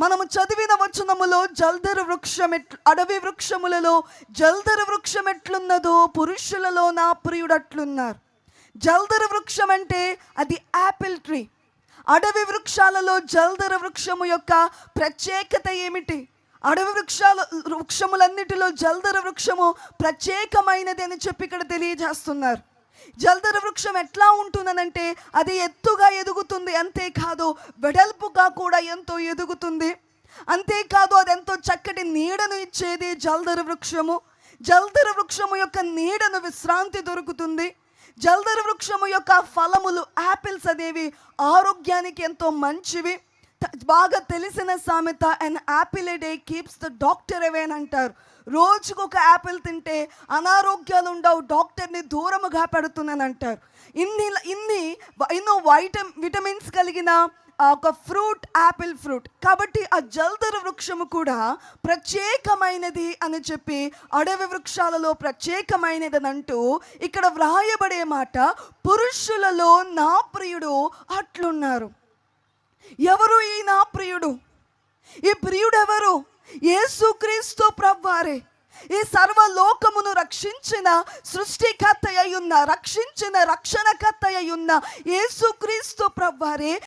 మనము చదివిన వచనములో జల్దర వృక్షం అడవి వృక్షములలో జల్దర వృక్షం ఎట్లున్నదో పురుషులలో నా ప్రియుడు అట్లున్నారు జల్దర వృక్షం అంటే అది యాపిల్ ట్రీ. అడవి వృక్షాలలో జల్దర వృక్షము యొక్క ప్రత్యేకత ఏమిటి? అడవి వృక్షాలు వృక్షములన్నిటిలో జల్దర వృక్షము ప్రత్యేకమైనది అని చెప్పి ఇక్కడ తెలియజేస్తున్నారు. జల్దర వృక్షం ఎట్లా ఉంటుందనంటే అది ఎత్తుగా ఎదుగుతుంది అంతేకాదు వెడల్పుగా కూడా ఎంతో ఎదుగుతుంది. అంతేకాదు అది ఎంతో చక్కటి నీడను ఇచ్చేది జల్దర వృక్షము. జల్దర వృక్షము యొక్క నీడను విశ్రాంతి దొరుకుతుంది. జల్దర వృక్షము యొక్క ఫలములు యాపిల్స్ అనేవి ఆరోగ్యానికి ఎంతో మంచివి. బాగా తెలిసిన సామెత and apple a day keeps the doctor away అని అంటారు. రోజుకు ఒక యాపిల్ తింటే అనారోగ్యాలు ఉండవు డాక్టర్ని దూరముగా పెడుతుందని అంటారు. ఇన్ని ఇన్ని ఎన్నో వైటమ్ విటమిన్స్ కలిగిన ఒక ఫ్రూట్ యాపిల్ ఫ్రూట్. కాబట్టి ఆ జల్దర వృక్షము కూడా ప్రత్యేకమైనది అని చెప్పి అడవి వృక్షాలలో ప్రత్యేకమైనది అని అంటూ ఇక్కడ వ్రాయబడే మాట పురుషులలో నా ప్రియుడు అట్లున్నారు. ఎవరు ఈ నా ప్రియుడు? ఈ ప్రియుడు ఎవరు యేసుక్రీస్తు ప్రభువారే. ఈ సర్వలోకమును రక్షించిన సృష్టికర్త అయి ఉన్న రక్షించిన రక్షణకర్త అయి ఉన్న యేసుక్రీస్తు ప్రభువారే.